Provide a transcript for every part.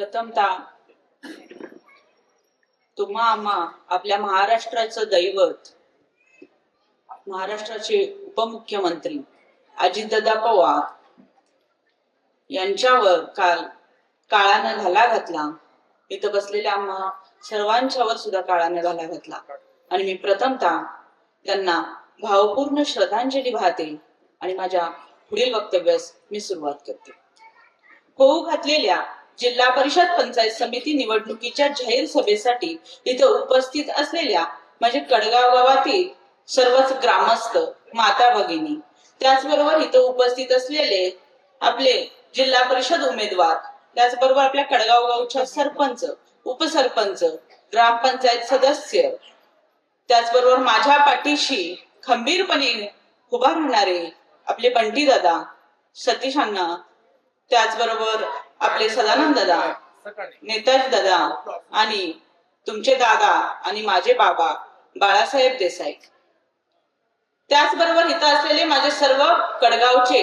प्रथमतः तुम्हा आम्हा आपल्या महाराष्ट्राचं दैवत महाराष्ट्राचे उपमुख्यमंत्री अजितदादा पवार यांच्यावर काल काळानं घाला घातला. इथं बसलेल्या आम्हा सर्वांच्यावर सुद्धा काळानं घाला घातला. आणि मी प्रथमतः त्यांना भावपूर्ण श्रद्धांजली वाहते आणि माझ्या पुढील वक्तव्यास मी सुरुवात करते. होऊ घातलेल्या जिल्हा परिषद पंचायत समिती निवडणुकीच्या जाहीर सभेसाठी इथे उपस्थित असलेल्या म्हणजे कडगाव गावातील सर्वच ग्रामस्थ माता भगिनी त्याचबरोबर इथे उपस्थित असलेले आपले जिल्हा परिषद उमेदवार त्याचबरोबर आपल्या कडगाव गावच्या सरपंच उपसरपंच ग्रामपंचायत सदस्य त्याचबरोबर माझ्या पाठीशी खंबीरपणे उभा राहणारे आपले बंटी दादा सतीश अण्णा त्याचबरोबर आपले सदानंद दादा नेताजी दादा आणि तुमचे दादा आणि माझे बाबा बाळासाहेब देसाई. त्याचबरोबर इथं असलेले माझे सर्व कडगावचे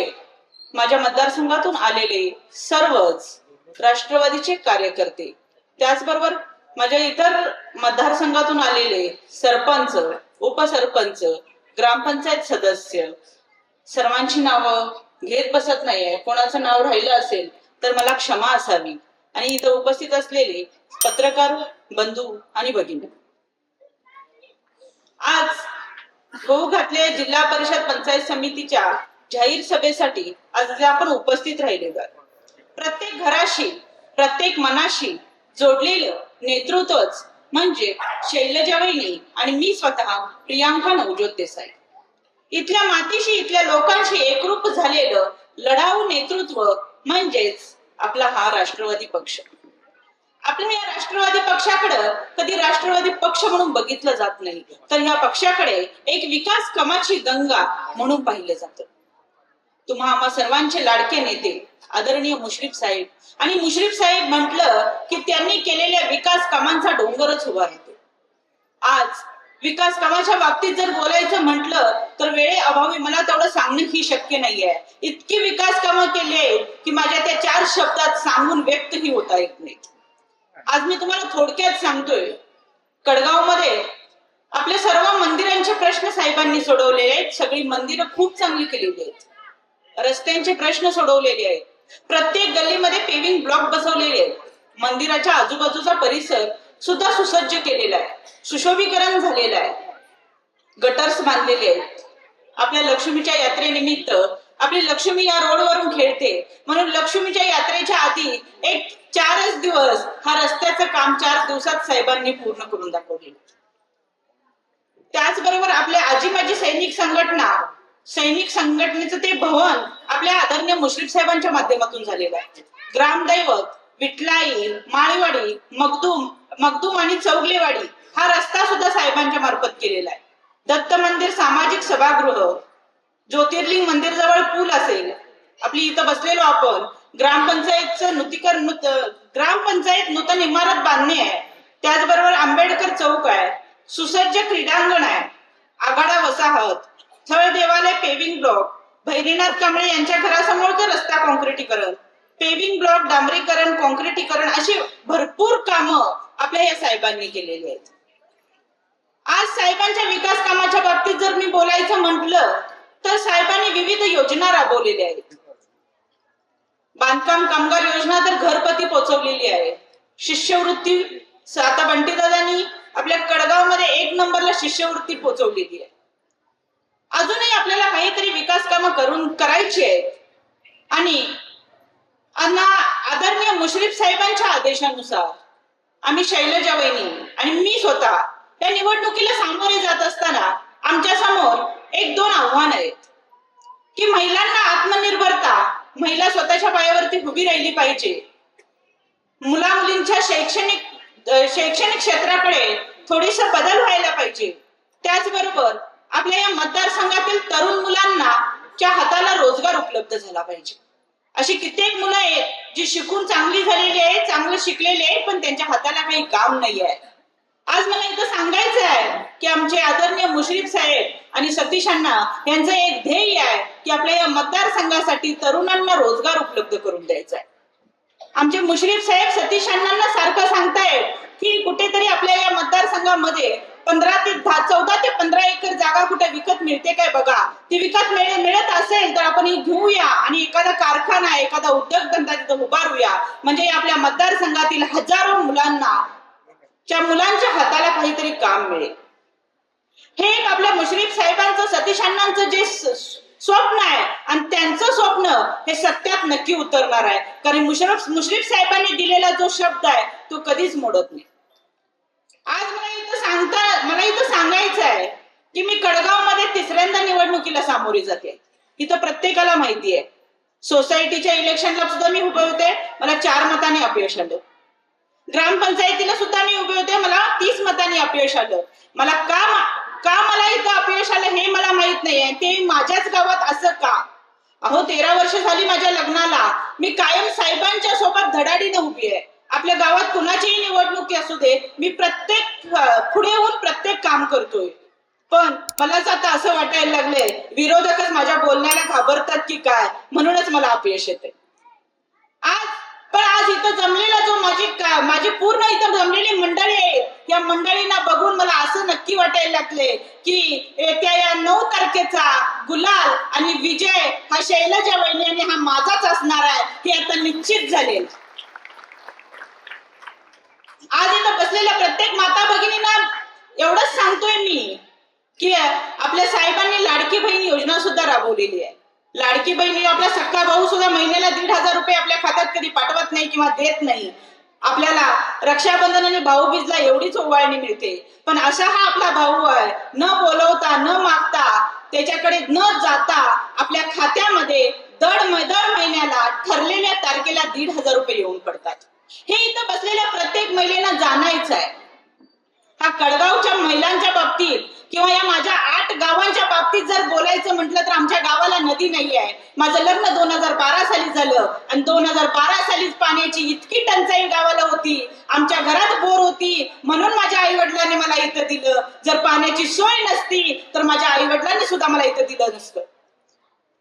माझ्या मतदारसंघातून आलेले सर्वच राष्ट्रवादीचे कार्यकर्ते त्याचबरोबर माझ्या इतर मतदारसंघातून आलेले सरपंच उपसरपंच ग्रामपंचायत सदस्य सर्वांची नावं घेत बसत नाहीये कोणाचं नाव राहिलं असेल तर मला क्षमा असावी. आणि इथं उपस्थित असलेले पत्रकार बंधू आणि भगिनी. आज गहू घातलेल्या जिल्हा परिषद पंचायत समितीच्या जाहीर सभेसाठी आज आपण उपस्थित राहिले. प्रत्येक घराशी प्रत्येक मनाशी जोडलेलं नेतृत्वच म्हणजे शैलजा वहिनी आणि मी स्वतः प्रियांका नवज्योत देसाई. इथल्या मातीशी इथल्या लोकांशी एकरूप झालेलं लढाऊ नेतृत्व म्हणजेच आपला हा राष्ट्रवादी पक्ष. आपल्या या राष्ट्रवादी पक्षाकडे कधी राष्ट्रवादी पक्ष म्हणून बघितलं जात नाही. तर या पक्षाकडे एक विकास कमाची गंगा म्हणून पाहिलं जात. तुम्हा आम्हा सर्वांचे लाडके नेते आदरणीय मुश्रीफ साहेब. आणि मुश्रीफ साहेब म्हटलं की त्यांनी केलेल्या विकास कामांचा डोंगरच उभा राहतो. आज विकास कामाच्या बाबतीत जर बोलायचं म्हटलं तर वेळे अभावी मला तेवढं सांगणं ही शक्य नाहीये. इतकी विकास केले आहेत की माझ्या त्या चार शब्दात सांगून व्यक्तही होता येत नाही. आज मी तुम्हाला थोडक्यात सांगतोय कडगावमध्ये आपल्या सर्व मंदिरांचे प्रश्न साहेबांनी सोडवलेले आहेत. सगळी मंदिरं खूप चांगली केलेली आहेत. रस्त्यांचे प्रश्न सोडवलेले आहेत. प्रत्येक गल्लीमध्ये पेविंग ब्लॉक बसवलेले आहेत. मंदिराच्या आजूबाजूचा परिसर सुद्धा सुसज्ज केलेला आहे. सुशोभीकरण झालेलं आहे. गटर्स बांधलेले आहेत. आपल्या लक्ष्मीच्या यात्रेनिमित्त आपली लक्ष्मी या रोडवरून खेळते. म्हणून लक्ष्मीच्या यात्रेच्या आधी एक चारच दिवस हा रस्त्याचं काम चार दिवसात साहेबांनी पूर्ण करून दाखवले. त्याचबरोबर आपल्या आजी माजी सैनिक संघटना सैनिक संघटनेचं ते भवन आपल्या आदरणीय मुश्रीफ साहेबांच्या माध्यमातून झालेलं आहे. ग्रामदैवत विटलाई माळीवाडी मगदूम मगदूम आणि चौगलेवाडी हा रस्ता सुद्धा साहेबांच्या मार्फत केलेला आहे. दत्त मंदिर सामाजिक सभागृह ज्योतिर्लिंग मंदिर जवळ पूल असेल आपली इथं बसलेलो आपण ग्रामपंचायतचं नूतीकरण नूत- ग्रामपंचायत नूतन इमारत बांधणे आहे. त्याचबरोबर आंबेडकर चौक आहे. सुसज्ज क्रीडांगण आहे. आघाडा वसाहत थळ देवालय पेविंग ब्लॉक भैरीनाथ कांबळे यांच्या घरासमोरचं रस्ता कॉन्क्रिटीकरण पेविंग ब्लॉक डांबरीकरण कॉन्क्रिटीकरण अशी भरपूर कामं आपल्या या साहेबांनी केलेली आहेत. आज साहेबांच्या विकास कामाच्या बाबतीत जर मी बोलायचं म्हटलं तर साहेबांनी विविध योजना राबवलेल्या आहेत. बांधकाम कामगार योजना तर घरपती पोहोचवलेली आहे. शिष्यवृत्ती आता बंटीदादांनी आपल्या कडगावमध्ये एक नंबरला शिष्यवृत्ती पोहोचवलेली आहे. अजूनही आपल्याला काहीतरी विकास कामं करून करायची आहेत. आणि आदरणीय मुश्रीफ साहेबांच्या आदेशानुसार आम्ही शैलजा वहिनी आणि मी स्वतः या निवडणुकीला सामोरे जात असताना आमच्यासमोर एक दोन आव्हान आहेत. की महिलांना आत्मनिर्भरता महिला स्वतःच्या पायावरती उभी राहिली पाहिजे. मुला मुलींच्या शैक्षणिक शैक्षणिक क्षेत्राकडे थोडीस बदल व्हायला पाहिजे. त्याचबरोबर आपल्या या मतदारसंघातील तरुण मुलांना च्या हाताला रोजगार उपलब्ध झाला पाहिजे. अशी कित्येक मुलं आहेत जी शिकून चांगली झालेली आहे चांगलं शिकलेली आहे पण त्यांच्या हाताला काही काम नाही आहे आज मला इथं सांगायचं आहे की आमचे आदरणीय मुश्रीफ साहेब आणि सतीश अण्णा यांचं एक ध्येय आहे की आपल्या या मतदारसंघासाठी तरुणांना रोजगार उपलब्ध करून द्यायचा आहे. आमचे मुश्रीफ साहेब सतीश अण्णांना सारखं सांगतायत की कुठेतरी आपल्या या मतदारसंघामध्ये पंधरा ते दहा चौदा ते पंधरा एकर जागा कुठे विकत मिळते काय बघा. ती विकत मिळत असेल तर आपण ही घेऊया आणि एखादा कारखाना एखादा उद्योगधंदा तिथं उभारूया. म्हणजे आपल्या मतदारसंघातील हजारो मुलांना च्या मुलांच्या हाताला काहीतरी काम मिळेल. हे एक आपल्या मुश्रीफ साहेबांचं सतीश अण्णांचं जे स्वप्न आहे आणि त्यांचं स्वप्न हे सत्यात नक्की उतरणार आहे. कारण मुश्रफ मुश्रीफ साहेबांनी दिलेला जो शब्द आहे तो कधीच मोडत नाही. आज मला इथं सांगता मला इथं सांगायचं आहे की मी कडगावमध्ये तिसऱ्यांदा निवडणुकीला सामोरी जाते. इथं प्रत्येकाला माहिती आहे. सोसायटीच्या इलेक्शनला सुद्धा मी उभे होते. मला चार मताने अपयश आलं. ग्रामपंचायतीला सुद्धा मी उभे होते. मला तीस मतांनी अपयश आलं. मला का का मला इथं अपयश आलं हे मला माहीत नाहीये. ते माझ्याच गावात असं का? अहो तेरा वर्ष झाली माझ्या लग्नाला. मी कायम साहेबांच्या सोबत धडाडीने उभी आहे. आपल्या गावात कुणाचीही निवडणुकी असू दे. मी प्रत्येक पुढे येऊन प्रत्येक काम करतोय. पण मलाच आता असं वाटायला लागलंय विरोधकच माझ्या बोलण्याला घाबरतात की काय? म्हणूनच मला अपयश येते आज पण आज इथं जमलेला जो माझी माझी पूर्ण इथं जमलेली मंडळी आहे या मंडळींना बघून मला असं नक्की वाटायला लागले की येत्या या नऊ तारखेचा गुलाल आणि विजय हा शैलजा वहिनी आणि हा माझाच असणार आहे हे आता निश्चित झाले. आज इथं बसलेल्या प्रत्येक माता भगिनींना एवढंच सांगतोय मी की आपल्या साहेबांनी लाडकी बहीण योजना सुद्धा राबवलेली आहे. लाडकी बहिणी आपला सख्खा भाऊ सुद्धा महिन्याला दीड हजार रुपये आपल्या खात्यात कधी पाठवत नाही किंवा देत नाही. आपल्याला रक्षाबंधन आणि भाऊबीजला एवढीच ओवाळणी मिळते. पण असा हा आपला भाऊ आहे न बोलवता न मागता त्याच्याकडे न जाता आपल्या खात्यामध्ये दर दर महिन्याला ठरलेल्या तारखेला दीड हजार रुपये येऊन पडतात. हे इथं बसलेल्या प्रत्येक महिलेला जाणायचं आहे हा कडगावच्या महिलांच्या बाबतीत किंवा या माझ्या आठ गावांच्या बाबतीत जर बोलायचं म्हटलं तर आमच्या गावाला नदी नाही आहे. माझं लग्न दोन हजार बारा साली झालं आणि दोन हजार बारा सालीच पाण्याची इतकी टंचाई गावाला होती. आमच्या घरात बोर होती. म्हणून माझ्या आई वडिलांनी मला इथं दिलं. जर पाण्याची सोय नसती तर माझ्या आई वडिलांनी सुद्धा मला इथं दिलं नसतं.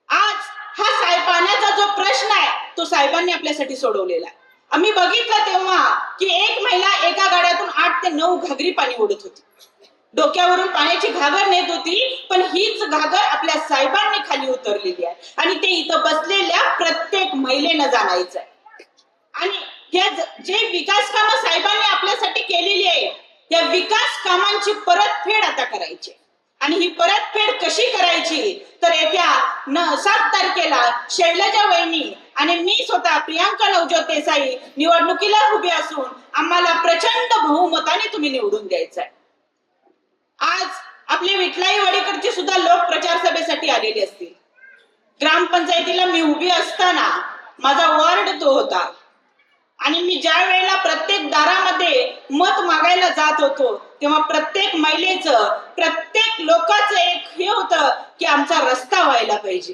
आज हा साहेब पाण्याचा जो प्रश्न आहे तो साहेबांनी आपल्यासाठी सोडवलेला आहे. आम्ही बघितलं तेव्हा की एक महिला एका गाड्यातून आठ ते नऊ घागरी पाणी ओढत होती. डोक्यावरून पाण्याची घागर नेत होती पण हीच घागर आपल्या साहेबांनी खाली उतरलेली आहे. आणि ते इथं बसलेल्या प्रत्येक महिलेनं जाणायचं आहे. आणि हे जे विकास कामं साहेबांनी आपल्यासाठी केलेली आहे या विकास कामांची परतफेड आता करायची आहे. आणि ही परतफेड कशी करायची? तर येत्या न सात तारखेला शैलजा वहिनी आणि मी स्वतः प्रियांका नवज्योते देसाई निवडणुकीला उभी असून आम्हाला प्रचंड बहुमताने तुम्ही निवडून द्यायचं आहे आज आपले विठलाई वाडीकडचे सुद्धा लोक प्रचार सभेसाठी आलेले असतील. ग्रामपंचायतीला मी उभी असताना माझा वॉर्ड तो होता. आणि मी ज्या वेळेला प्रत्येक दारामध्ये मत मागायला जात होतो तेव्हा प्रत्येक महिलेचं प्रत्येक लोकांचं एक हे होतं की आमचा रस्ता व्हायला पाहिजे.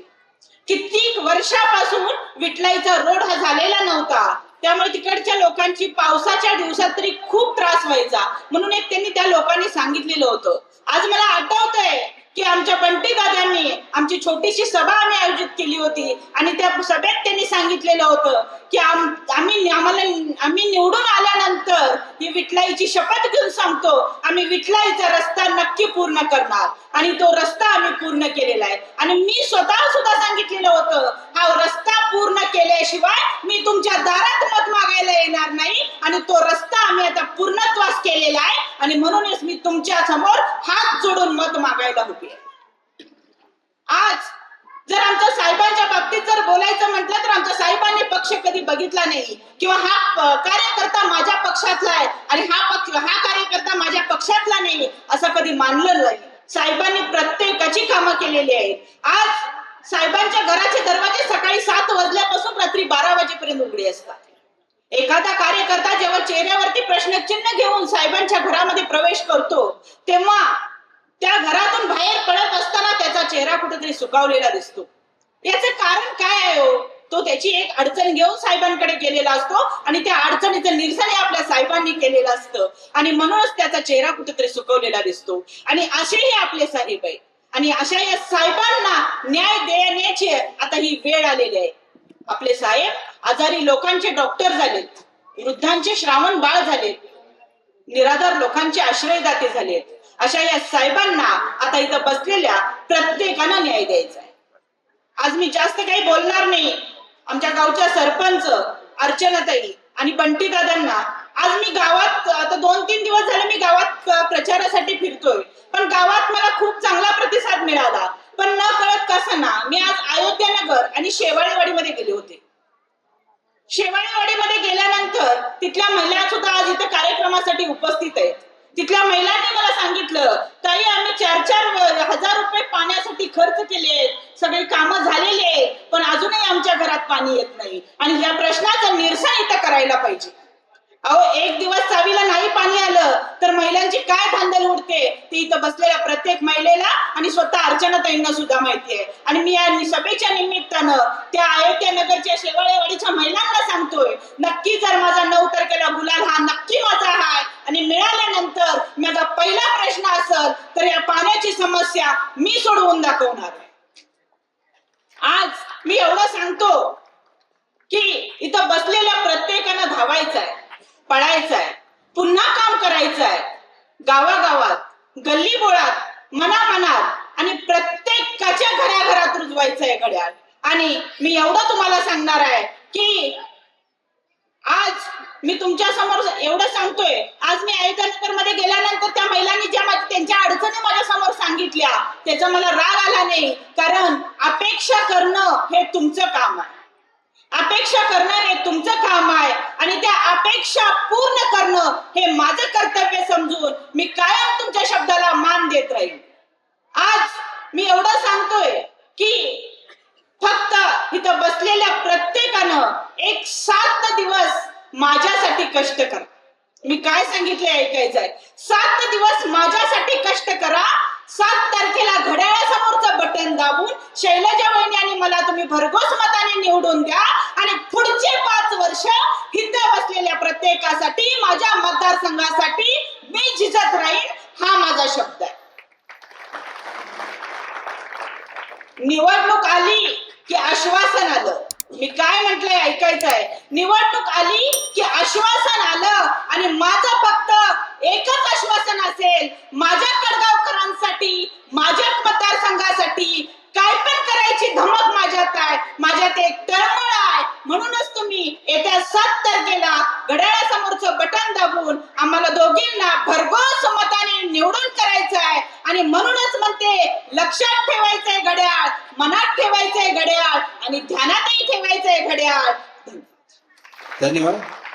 कित्येक वर्षापासून विठलाईचा रोड हा झालेला नव्हता. त्यामुळे तिकडच्या लोकांची पावसाच्या दिवसात तरी खूप त्रास व्हायचा. म्हणून एक त्यांनी त्या लोकांनी सांगितलेलं होतं. आज मला आठवतंय की आमच्या बंटी दादांनी आमची छोटीशी सभा आम्ही आयोजित केली होती. आणि त्या सभेत त्यांनी सांगितलेलं होतं की आम- आम्ही आम्हाला आम्ही निवडून आल्यानंतर ही विठलाईची शपथ घेऊन सांगतो आम्ही विठलाईचा रस्ता नक्की पूर्ण करणार. आणि तो रस्ता आम्ही पूर्ण केलेला आहे. आणि मी स्वतः सुद्धा सांगितलेलं होतं हा रस्ता केल्याशिवाय मी तुमच्या दारात मत मागायला येणार नाही. आणि तो रस्ता आम्ही आता पूर्णत्वास केलेला आहे. आणि म्हणूनच मी तुमच्यासमोर हात जोडून मत मागायला होते आज जर आमच्या साहेबांच्या बाबतीत जर बोलायचं म्हटलं तर आमच्या साहेबांनी पक्ष कधी बघितला नाही. किंवा हा कार्यकर्ता माझ्या पक्षातला आहे आणि हा पक्ष हा कार्यकर्ता माझ्या पक्षातला नाही असं कधी मानलं नाही. साहेबांनी प्रत्येकाची कामं केलेली आहेत. आज साहेबांच्या घराचे दरवाजे सकाळी सात वाजल्यापासून रात्री बारा वाजेपर्यंत उघडे असतात. एखादा कार्यकर्ता जेव्हा चेहऱ्यावरती प्रश्नचिन्ह घेऊन साहेबांच्या घरामध्ये प्रवेश करतो तेव्हा त्या घरातून बाहेर पडत असताना त्याचा चेहरा कुठेतरी सुकावलेला दिसतो. याचं कारण काय आहे हो? तो त्याची एक अडचण घेऊन साहेबांकडे गेलेला असतो आणि त्या अडचणीचं निरसन आपल्या साहेबांनी केलेलं असतं. आणि म्हणूनच त्याचा चेहरा कुठेतरी सुकवलेला दिसतो. आणि असेही आपले साहेब आहेत. आणि अशा या साहेबांना न्याय देण्याची आता ही वेळ आलेली आहे. आपले साहेब आजारी लोकांचे डॉक्टर झालेत वृद्धांचे श्रावण बाळ झालेत निराधार लोकांचे आश्रयदाते झालेत. अशा या साहेबांना आता इथं बसलेल्या प्रत्येकांना न्याय द्यायचा आहे. आज मी जास्त काही बोलणार नाही. आमच्या गावच्या सरपंच अर्चनाताई आणि बंटी दादांना आज मी गावात आता दोन तीन दिवस झाले मी गावात प्रचारासाठी फिरतोय. पण गावात मला खूप चांगला प्रतिसाद मिळाला. पण न कळत कसं ना मी आज अयोध्यानगर आणि शेवाळेवाडीमध्ये गेले होते. शेवाळेवाडीमध्ये गेल्यानंतर तिथल्या महिला सुद्धा आज इथे कार्यक्रमासाठी उपस्थित आहेत. तिथल्या महिलांनी मला सांगितलं ताई आम्ही चार चार हजार रुपये पाण्यासाठी खर्च केले सगळी कामं झालेली आहेत पण अजूनही आमच्या घरात पाणी येत नाही. आणि या प्रश्नाचं निरसन इथं करायला पाहिजे. अहो एक दिवस चावीला नाही पाणी आलं तर महिलांची काय धांदल उडते? ती इथं बसलेल्या प्रत्येक महिलेला आणि स्वतः अर्चना ताईंना सुद्धा माहिती आहे. आणि मी या सभेच्या निमित्तानं त्या अयोध्या नगरच्या शेवाळेवाडीच्या महिलांना सांगतोय नक्की जर माझा नऊ तारखेला गुलाल हा नक्की माझा आहे आणि मिळाल्यानंतर माझा पहिला प्रश्न असल तर या पाण्याची समस्या मी सोडवून दाखवणार आहे आज मी एवढं सांगतो की इथं बसलेल्या प्रत्येकानं धावायचं आहे पळायचं आहे पुन्हा काम करायचं आहे गावागावात गल्ली बोळात मनामनात आणि प्रत्येकाच्या घराघरात आहे घड्याळ. आणि मी एवढं तुम्हाला सांगणार आहे की आज मी तुमच्यासमोर एवढं सांगतोय. आज मी अयोध्यानगरमध्ये गेल्यानंतर त्या महिलांनी ज्या त्यांच्या अडचणी माझ्यासमोर सांगितल्या त्याचा मला राग आला नाही. कारण अपेक्षा करणं हे तुमचं काम आहे. अपेक्षा करणं हे तुमचं काम आहे. आणि त्या अपेक्षा पूर्ण करणं हे माझं कर्तव्य समजून मी कायम तुमच्या शब्दाला मान देत राहील आज मी एवढं सांगतोय की फक्त इथं बसलेल्या प्रत्येकानं एक सात दिवस माझ्यासाठी कष्ट करा. मी काय सांगितले ऐकायचंय? सात दिवस माझ्यासाठी कष्ट करा. सात तारखेला घड्याळासमोरचं बटन दाबून शैलजा वहिनी आणि मला तुम्ही भरघोस मताने निवडून द्या आणि पुढचे पाच वर्ष इथं बसलेल्या प्रत्येकासाठी माझ्या मतदारसंघासाठी मी झिजत राहील हा माझा शब्द आहे. निवडणूक आली की आश्वासन आलं. मी काय म्हटलंय ऐकायचं आहे निवडणूक आली की आश्वासन आलं आणि माझं फक्त एकच आश्वासन असेल माझ्या कडगावकरांसाठी ధన్యవాదాలు.